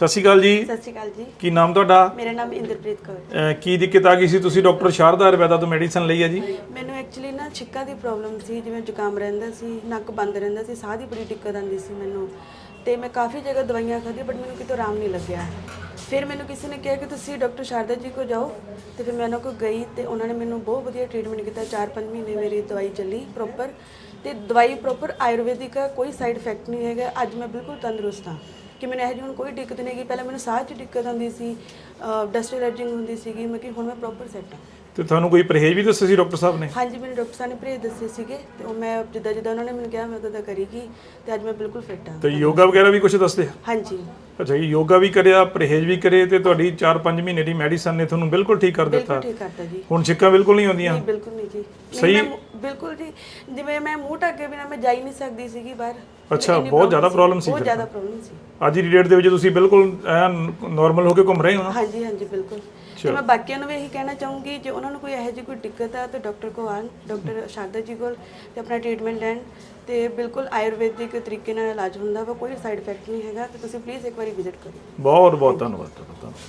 ਸਤਿ ਸ਼੍ਰੀ ਅਕਾਲ ਜੀ। ਸਤਿ ਸ਼੍ਰੀ ਅਕਾਲ ਜੀ। ਕੀ ਨਾਮ ਤੁਹਾਡਾ? ਮੇਰਾ ਨਾਮ ਇੰਦਰਪ੍ਰੀਤ ਕੌਰ ਅਹ ਕੀ ਦਿੱਕਤ ਆ ਗਈ ਸੀ? ਤੁਸੀਂ ਡਾਕਟਰ ਸ਼ਾਰਦਾ ਆਯੁਰਵੈਦਾ ਤੋਂ ਮੈਡੀਸਨ ਲਈ ਹੈ ਜੀ? ਮੈਨੂੰ ਐਕਚੁਅਲੀ ਨਾ ਛਿੱਕਾ ਦੀ ਪ੍ਰੋਬਲਮ ਸੀ ਜਿਵੇਂ ਜ਼ੁਕਾਮ ਰਹਿੰਦਾ ਸੀ ਨੱਕ ਬੰਦ ਰਹਿੰਦਾ ਸੀ ਸਾਹ ਦੀ ਬੜੀ ਦਿੱਕਤ ਆਉਂਦੀ ਸੀ ਮੈਨੂੰ। ਤੇ ਮੈਂ ਕਾਫੀ ਜਗ੍ਹਾ ਦਵਾਈਆਂ ਖਾਧੀ ਬਟ ਮੈਨੂੰ ਕਿਤੋਂ ਆਰਾਮ ਨਹੀਂ ਲੱਗਿਆ। ਫਿਰ ਮੈਨੂੰ ਕਿਸੇ ਨੇ ਕਿਹਾ ਕਿ ਤੁਸੀਂ ਡਾਕਟਰ ਸ਼ਾਰਦਾ ਜੀ ਕੋਲ ਜਾਓ। ਤੇ ਫਿਰ ਮੈਂ ਉਹਨਾਂ ਕੋਲ ਗਈ ਤੇ ਉਹਨਾਂ ਨੇ ਮੈਨੂੰ ਬਹੁਤ ਵਧੀਆ ਟ੍ਰੀਟਮੈਂਟ ਕੀਤਾ। 4-5 ਮਹੀਨੇ ਮੇਰੀ ਦਵਾਈ ਚੱਲੀ ਪ੍ਰੋਪਰ ਤੇ ਦਵਾਈ ਪ੍ਰੋਪਰ ਆਯੁਰਵੈਦਿਕ ਆ ਕੋਈ ਸਾਈਡ ਇਫੈਕਟ ਨਹੀਂ ਹੈਗਾ। ਅੱਜ ਮੈਂ ਬਿਲਕੁਲ ਤੰਦਰੁਸਤ ਹਾਂ। ਕਿ ਮੈਨੂੰ ਇਹੋ ਜਿਹੀ ਹੁਣ ਕੋਈ ਦਿੱਕਤ ਨਹੀਂ ਹੈਗੀ। ਪਹਿਲਾਂ ਮੈਨੂੰ ਸਾਹ 'ਚ ਦਿੱਕਤ ਆਉਂਦੀ ਸੀ ਡਸਟ ਐਲਰਜਿੰਗ ਹੁੰਦੀ ਸੀਗੀ ਮੈਂ ਕਿ ਹੁਣ ਮੈਂ ਪ੍ਰੋਪਰ ਸੈੱਟ ਹਾਂ। ਤੇ ਤੁਹਾਨੂੰ ਕੋਈ ਪਰਹੇਜ਼ ਵੀ ਦੱਸਿਆ ਸੀ ਡਾਕਟਰ ਸਾਹਿਬ ਨੇ? ਹਾਂਜੀ ਮੈਨੂੰ ਡਾਕਟਰ ਸਾਹਿਬ ਨੇ ਪਰਹੇਜ਼ ਦੱਸੇ ਸੀਗੇ ਤੇ ਉਹ ਮੈਂ ਜਿੱਦਾਂ ਜਿੱਦਾਂ ਉਹਨਾਂ ਨੇ ਮੈਨੂੰ ਕਿਹਾ ਮੈਂ ਉਦਾਂ ਦਾ ਕਰੀਗੀ ਤੇ ਅੱਜ ਮੈਂ ਬਿਲਕੁਲ ਫਿੱਟ ਹਾਂ। ਤੇ ਯੋਗਾ ਵਗੈਰਾ ਵੀ ਕੁਝ ਦੱਸਦੇ ਹਾਂਜੀ। ਅੱਛਾ ਜੀ ਯੋਗਾ ਵੀ ਕਰਿਆ ਪਰਹੇਜ਼ ਵੀ ਕਰੇ ਤੇ ਤੁਹਾਡੀ 4-5 ਮਹੀਨੇ ਦੀ ਮੈਡੀਸਨ ਨੇ ਤੁਹਾਨੂੰ ਬਿਲਕੁਲ ਠੀਕ ਕਰ ਦਿੱਤਾ। ਬਿਲਕੁਲ ਠੀਕ ਕਰਤਾ ਜੀ। ਹੁਣ ਛਿੱਕਾਂ ਬਿਲਕੁਲ ਨਹੀਂ ਆਉਂਦੀਆਂ? ਨਹੀਂ ਬਿਲਕੁਲ ਨਹੀਂ ਜੀ। ਨਹੀਂ, ਸਹੀ- ਮੈਂ ਬਿਲਕੁਲ ਜੀ। ਜਿਵੇਂ ਮੈਂ ਮੂੰਹ ਢੱਕ ਬਿਨਾ ਮੈਂ ਜਾ ਹੀ ਨਹੀਂ ਸਕਦੀ ਸੀਗੀ ਬਾਹਰ। ਅੱਛਾ, ਇੰਨੀ ਬਹੁਤ ਜ਼ਿਆਦਾ problem ਸੀ ਬਹੁਤ ਫਿਰ ਜ਼ਿਆਦਾ ਪ੍ਰੋਬਲਮ ਸੀ। ਅੱਜ ਦੀ ਡੇਟ ਦੇ ਵਿੱਚ ਤੁਸੀਂ ਬਿਲਕੁਲ ਨਾਰਮਲ ਹੋ ਕੇ ਘੁੰਮ ਰਹੇ ਹੋ ਨਾ? ਹਾਂਜੀ ਹਾਂਜੀ ਬਿਲਕੁਲ। ਤੇ ਮੈਂ ਬਾਕੀਆਂ ਨੂੰ ਵੀ ਇਹੀ ਕਹਿਣਾ ਚਾਹੂੰਗੀ ਜੇ ਉਹਨਾਂ ਨੂੰ ਕੋਈ ਇਹੋ ਜਿਹੀ ਕੋਈ ਦਿੱਕਤ ਆ ਤਾਂ ਡਾਕਟਰ ਕੋਲ ਆਉਣ ਡਾਕਟਰ ਸ਼ਾਰਦਾ ਜੀ ਕੋਲ ਤੇ ਆਪਣਾ ਟ੍ਰੀਟਮੈਂਟ ਲੈਣ ਤੇ ਬਿਲਕੁਲ ਆਯੁਰਵੈਦਿਕ ਤਰੀਕੇ ਨਾਲ ਇਲਾਜ ਹੁੰਦਾ ਵਾ ਕੋਈ ਸਾਈਡ ਇਫੈਕਟ ਨਹੀਂ ਹੈਗਾ ਤੇ ਤੁਸੀਂ ਪਲੀਜ਼ ਇੱਕ ਵਾਰੀ ਵਿਜ਼ਿਟ ਕਰੋ। ਬਹੁਤ ਬਹੁਤ ਧੰਨਵਾਦ ਤੁਹਾਡਾ